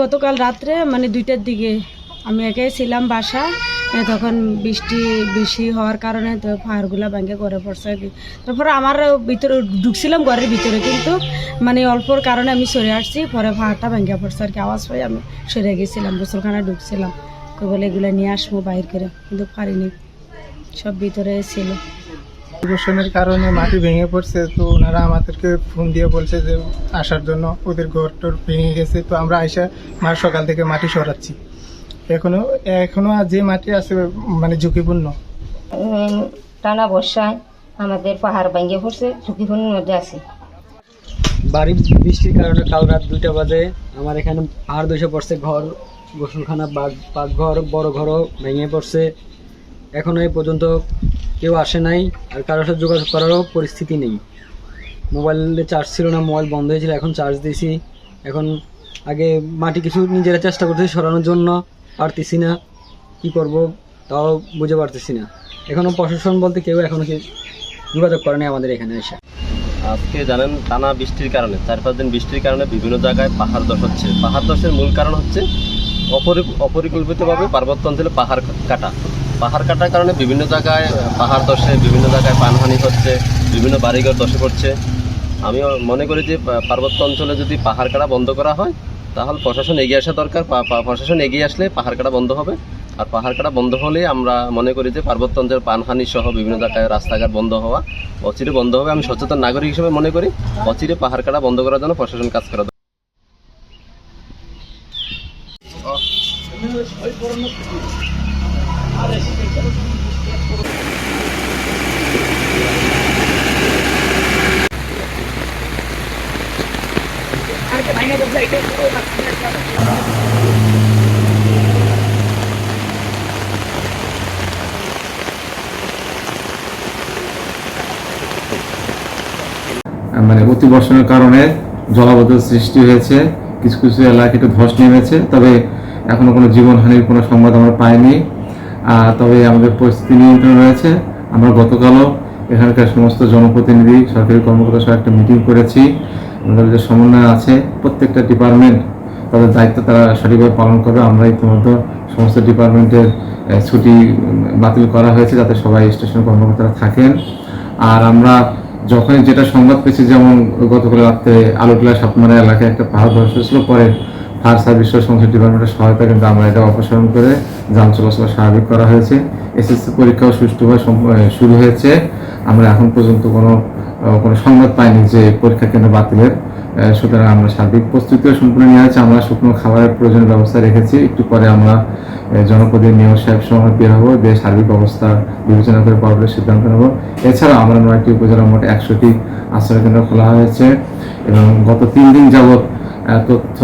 গতকাল রাত্রে মানে দুইটার দিকে আমি একাই ছিলাম বাসা তখন বৃষ্টি বেশি হওয়ার কারণে তো পাহাড়গুলা ভেঙে ঘরে পড়ছে। তারপরে আমার ভিতরে ঢুকছিলাম ঘরের ভিতরে কিন্তু মানে অল্পর কারণে আমি সরে আসছি পরে পাহাড়টা ভেঙে পড়ছে আর কি। আওয়াজ পাই আমি সরে গেছিলাম গোসলখানা ঢুকছিলাম। বলে এগুলো নিয়ে আসব বাইর করে কিন্তু পারিনি। সব ভিতরে ছিল। পরিবেশনের কারণে মাটি ভেঙে পড়ছে তো ওনারা আমাদেরকে ফোন দিয়ে বলছে যে আসার জন্য ওদের ঘর টর ভেঙে গেছে। তো আমরা আইসা মার সকাল থেকে মাটি সরাচ্ছি। এখনও এখনও যে মাটি আছে মানে ঝুঁকিপূর্ণ। টানা বর্ষায় আমাদের পাহাড় ভেঙে পড়ছে ঝুঁকিপূর্ণের মধ্যে আছে। বাড়ি বৃষ্টির কারণে কাল রাত দুইটা বাজে আমার এখানে পাহাড় ধসে পড়ছে ঘর গোসলখানা বাগ- পাকঘর বড় ঘরও ভেঙে পড়ছে। এখনও এই পর্যন্ত কেউ আসে নাই আর কারোর সাথে যোগাযোগ করারও পরিস্থিতি নেই। মোবাইলে চার্জ ছিল না, মোবাইল বন্ধ হয়েছিল, এখন চার্জ দিয়েছি। এখন আগে মাটি কিছু নিজেরা চেষ্টা করতেছি সরানোর জন্য, পারতেছি না। কী করব? তাও বুঝে পারতেছি না। এখনও প্রশাসন বলতে কেউ এখনও কি যোগাযোগ করেনি আমাদের এখানে এসে। আজকে জানেন, টানা বৃষ্টির কারণে, চার পাঁচ দিন বৃষ্টির কারণে বিভিন্ন জায়গায় পাহাড় ধস হচ্ছে। পাহাড় দশের মূল কারণ হচ্ছে অপরি, অপরিকল্পিতভাবে পার্বত্য অঞ্চলে পাহাড় কাটা। পাহাড় কাটার কারণে বিভিন্ন জায়গায় পাহাড় ধসে, বিভিন্ন জায়গায় পানহানি হচ্ছে, বিভিন্ন বাড়িঘর ধসে পড়ছে। আমি মনে করি যে পার্বত্য অঞ্চলে যদি পাহাড় কাটা বন্ধ করা হয়, তাহলে প্রশাসন এগিয়ে আসা দরকার। প্রশাসন এগিয়ে আসলে পাহাড় কাটা বন্ধ হবে। আর পাহাড় কাটা বন্ধ হলে আমরা মনে করি যে, পার্বত্য অঞ্চলের পানহানি সহ বিভিন্ন জায়গায় রাস্তাঘাট বন্ধ হওয়া অচিরে বন্ধ হবে। আমি সচেতন নাগরিক হিসেবে মনে করি, অচিরে পাহাড় কাটা বন্ধ করার জন্য প্রশাসন কাজ করা দরকার। মানে অতিবর্ষণের কারণে জলাবদ্ধ সৃষ্টি হয়েছে, কিছু কিছু এলাকায় একটু ধস নেমেছে, তবে এখনও কোনো জীবনহানির কোনো সংবাদ আমরা পাইনি। তবে আমাদের পরিস্থিতি নিয়ন্ত্রণ রয়েছে। আমরা গতকালও এখানকার সমস্ত জনপ্রতিনিধি, সরকারি কর্মকর্তার সাথে একটা মিটিং করেছি। আমাদের যে সমন্বয় আছে, প্রত্যেকটা ডিপার্টমেন্ট তাদের দায়িত্ব তারা সঠিকভাবে পালন করবে। আমরা ইতিমধ্যে সমস্ত ডিপার্টমেন্টের ছুটি বাতিল করা হয়েছে যাতে সবাই স্টেশন কর্মকর্তারা থাকেন। আর আমরা যখনই যেটা সংবাদ পেয়েছি, যেমন গতকাল রাত্রে আলোটলা সাপমারা এলাকায় একটা পাহাড় ধস হয়েছিল, পরে ফায়ার সার্ভিস সংসদ ডিপার্টমেন্টের সহায়তা কিন্তু আমরা এটা অপসারণ করে যান চলাচল স্বাভাবিক করা হয়েছে। এসএসসি পরীক্ষাও সুষ্ঠুভাবে শুরু হয়েছে। আমরা এখন পর্যন্ত কোনো কোনো সংবাদ পাইনি যে পরীক্ষা কেন্দ্র বাতিলের। সুতরাং আমরা সার্বিক প্রস্তুতিও সম্পূর্ণ নিয়ে আছে। আমরা শুকনো খাবারের প্রয়োজনীয় ব্যবস্থা রেখেছি। একটু পরে আমরা জনপদের মেয়র সাহেব সহ বের হব। দিয়ে সার্বিক অবস্থা বিবেচনা করে পরবর্তী সিদ্ধান্ত নেব। এছাড়া আমরা নয়টি উপজেলা মোট একশোটি আশ্রয় কেন্দ্র খোলা হয়েছে এবং গত তিন দিন যাবৎ তথ্য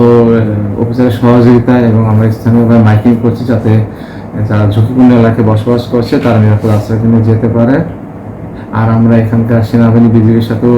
অফিসারের সহযোগিতায় এবং আমরা স্থানীয়ভাবে মাইকিং করছি যাতে যারা ঝুঁকিপূর্ণ এলাকায় বসবাস করছে তারা নিরাপদ আশ্রয় কেন্দ্রে যেতে পারে। আর আমরা এখানকার সেনাবাহিনী বিভাগের সাথেও